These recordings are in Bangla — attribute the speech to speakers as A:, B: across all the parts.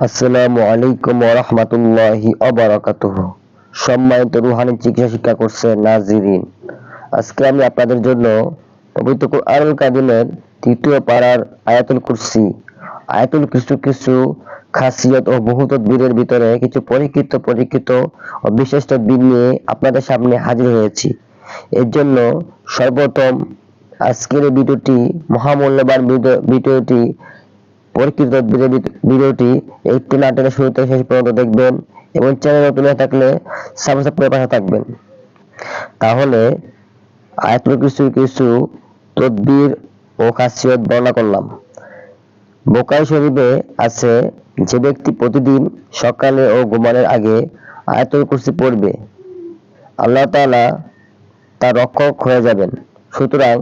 A: আসসালামু আলাইকুম ওরহমতুল্লাহি অবরাকাতুহ সম্মানিত রুহানি চিকিৎসা শিক্ষা করছে নাজিরিন, আজকে আমি আপনাদের জন্য পবিত্র কুরআনুল কাদিমের তৃতীয় পাড়ার আয়াতুল কুরসি, আয়াতুল কিছু কিছু খাসিয়ত ও বহু তদ্বীরের ভিতরে কিছু পরীক্ষিত পরীক্ষিত ও বিশেষ তদ্বীর নিয়ে আপনাদের সামনে হাজির হয়েছি। এর জন্য সর্বপ্রথম আজকের ভিডিওটি মহামূল্যবান ভিডিও- ভিডিওটি পরীক্ষিত ভিডিওটি একটু না টেনে শুরু থেকে শেষ পর্যন্ত দেখবেন এবং চ্যানেল নতুন হয়ে থাকলে সাবস্ক্রাইব করে পাশে থাকবেন। তাহলে আয়াতুল কিছু কিছু তদ্বির ও খাসিয়ত বর্ণনা করলাম। বোকাই শরীফে আছে, যে ব্যক্তি প্রতিদিন সকালে ও ঘুমানোর আগে আয়াতুল কুরসি পড়বে, আল্লাহ তাআলা তার রক্ষক হয়ে যাবেন। সুতরাং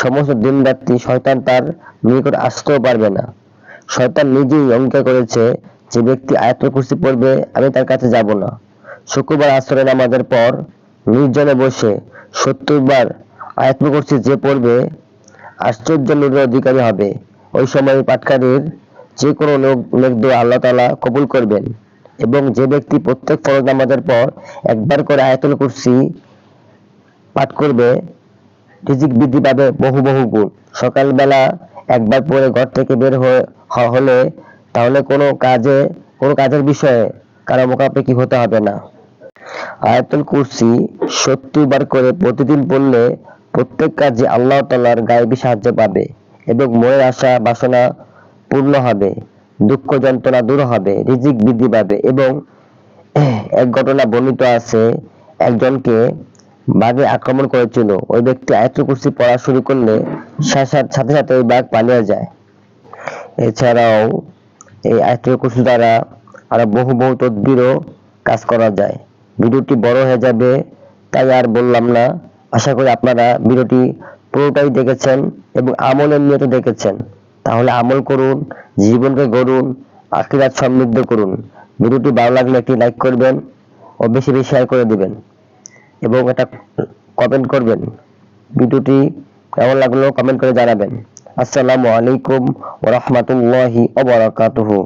A: সমস্ত দিন রাত্রি শয়তান তার নিকট আসতেও পারবে না। শয়তান নিজেই অঙ্গীকার করেছে যে ব্যক্তি আয়াতুল কুরসি পড়বে, আমি তার কাছে যাব না। শুক্রবার আসরে নামাজের পর নির্জনে বসে সত্তর বার আয়াতুল কুরসি যে পড়বে, আশ্চর্য নূরের অধিকারী হবে। ওই সময় পাটকারীর যে কোনো লোক নেক দোয়া আল্লাহ তাআলা কবুল করবেন এবং যে ব্যক্তি প্রত্যেক ফরজ নামাজের পর একবার করে আয়াতুল কুরসি পাঠ করবে, রিজিক বৃদ্ধি পাবে বহু বহু গুণ। সকালবেলা একবার পরে ঘর থেকে বের হলে তাহলে কোনো কাজে, কোনো কাজের বিষয়ে কারও মোকাপেক্ষি হতে হবে না। আয়াতুল কুরসি সত্তর বার করে প্রতিদিন পড়লে প্রত্যেক কাজে আল্লাহ তাআলার গায়েবী সাহায্য পাবে এবং মনের আশা, বাসনা পূর্ণ হবে, দুঃখ যন্ত্রণা দূর হবে, রিজিক বৃদ্ধি পাবে এবং এক ঘটনা বর্ণিত আছে, একজনকে বাঘে আক্রমণ করেছিল। ওই ব্যক্তি আয়াতুল কুরসি পড়া শুরু করলে সাথে সাথে ওই বাঘ পালিয়ে যায়। এছাড়াও এই আয়াতুল কুরসি দ্বারা আরও বহু বহু তদবিরও কাজ করা যায়। ভিডিওটি বড় হয়ে যাবে, তাই আর বললাম না। আশা করি আপনারা ভিডিওটি পুরোটাই দেখেছেন এবং আমলের নিয়ত দেখেছেন। তাহলে আমল করুন, জীবনকে গড়ুন, আখিরাত সমৃদ্ধ করুন। ভিডিওটি ভালো লাগলে একটি লাইক করবেন ও বেশি বেশি শেয়ার করে দিবেন। এবং এটা কমেন্ট করবেন। ভিডিওটি কেমন লাগল কমেন্ট করে জানাবেন। আসসালামু আলাইকুম ওয়া রাহমাতুল্লাহি ওয়া বারাকাতুহু।